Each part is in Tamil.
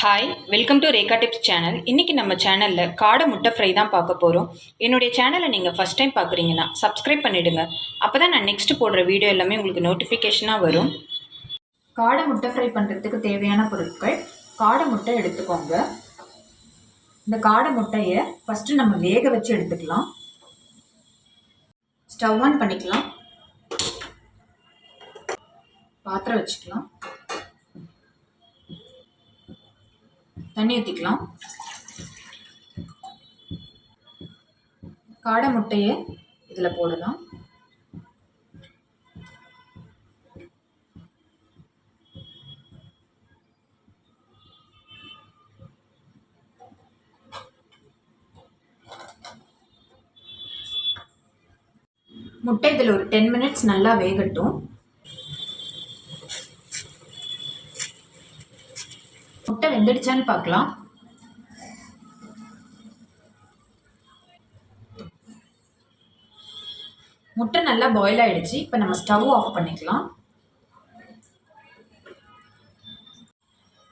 Hi welcome to Rekha tips channel இன்றைக்கி நம்ம சேனலில் காடை முட்டை ஃப்ரை தான் பார்க்க போகிறோம் என்னுடைய சேனலை நீங்கள் ஃபஸ்ட் டைம் பார்க்குறீங்கன்னா சப்ஸ்கிரைப் பண்ணிவிடுங்க அப்போ தான் நான் நெக்ஸ்ட் போடுற வீடியோ எல்லாமே உங்களுக்கு நோட்டிஃபிகேஷனாக வரும். காடை முட்டை ஃப்ரை பண்ணுறதுக்கு தேவையான பொருட்கள் காடை முட்டை எடுத்துக்கோங்க. இந்த காடை முட்டையை ஃபஸ்ட்டு நம்ம வேக வச்சு எடுத்துக்கலாம். ஸ்டவ் ஆன் பண்ணிக்கலாம். பாத்திரம் வச்சுக்கலாம். தண்ணி ஊற்றிக்கலாம் காடை முட்டையை இதில் போடலாம். முட்டை இதில் ஒரு டென் மினிட்ஸ் நல்லா வேகட்டும். முட்டை வெந்துடுச்சான்னு பார்க்கலாம். முட்டை நல்லா பாயில் ஆகிடுச்சு இப்போ நம்ம ஸ்டவ் ஆஃப் பண்ணிக்கலாம்.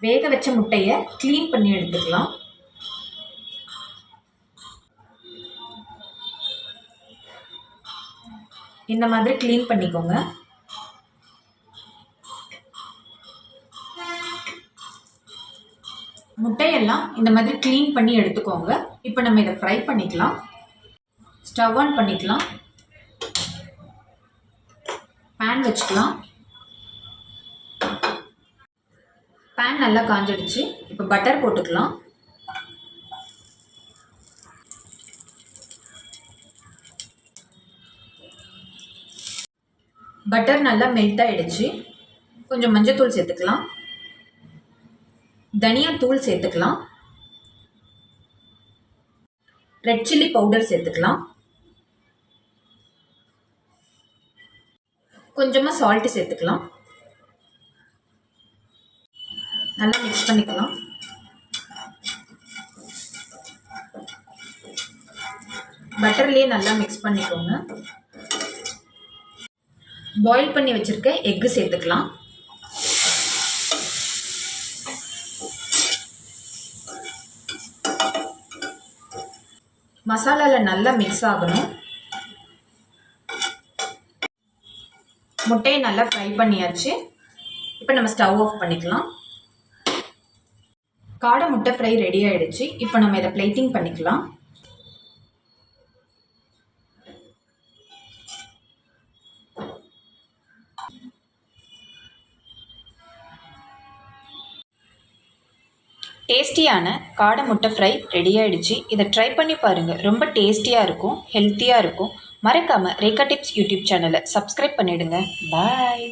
வேக வச்ச முட்டையை க்ளீன் பண்ணி எடுத்துக்கலாம். இந்த மாதிரி க்ளீன் பண்ணிக்கோங்க. முட்டையெல்லாம் இந்த மாதிரி க்ளீன் பண்ணி எடுத்துக்கோங்க. இப்போ நம்ம இதை ஃப்ரை பண்ணிக்கலாம். ஸ்டவ் ஆன் பண்ணிக்கலாம். பேன் வச்சுக்கலாம். பேன் நல்லா காஞ்சிடுச்சு. இப்போ பட்டர் போட்டுக்கலாம். பட்டர் நல்லா மெல்ட் ஆகிடுச்சு கொஞ்சம் மஞ்சத்தூள் சேர்த்துக்கலாம். தனியா தூள் சேர்த்துக்கலாம். ரெட் சில்லி பவுடர் சேர்த்துக்கலாம். கொஞ்சமாக சால்ட்டு சேர்த்துக்கலாம். நல்லா மிக்ஸ் பண்ணிக்கலாம். பட்டர்லேயே நல்லா மிக்ஸ் பண்ணிக்கோங்க. பாயில் பண்ணி வச்சுருக்க எக்கு சேர்த்துக்கலாம். மசாலாவில் நல்லா மிக்ஸ் ஆகணும். முட்டையை நல்லா ஃப்ரை பண்ணியாச்சு. இப்போ நம்ம ஸ்டவ் ஆஃப் பண்ணிக்கலாம். காடை முட்டை ஃப்ரை ரெடி ஆகிடுச்சு இப்போ நம்ம இதை பிளேட்டிங் பண்ணிக்கலாம். டேஸ்டியான காடை முட்டை ஃப்ரை ரெடி ஆகிடுச்சு இதை ட்ரை பண்ணி பாருங்கள் ரொம்ப டேஸ்டியாக இருக்கும் ஹெல்த்தியாக இருக்கும். மறக்காமல் ரேகா டிப்ஸ் யூடியூப் சேனலை சப்ஸ்கிரைப் பண்ணிவிடுங்க பாய்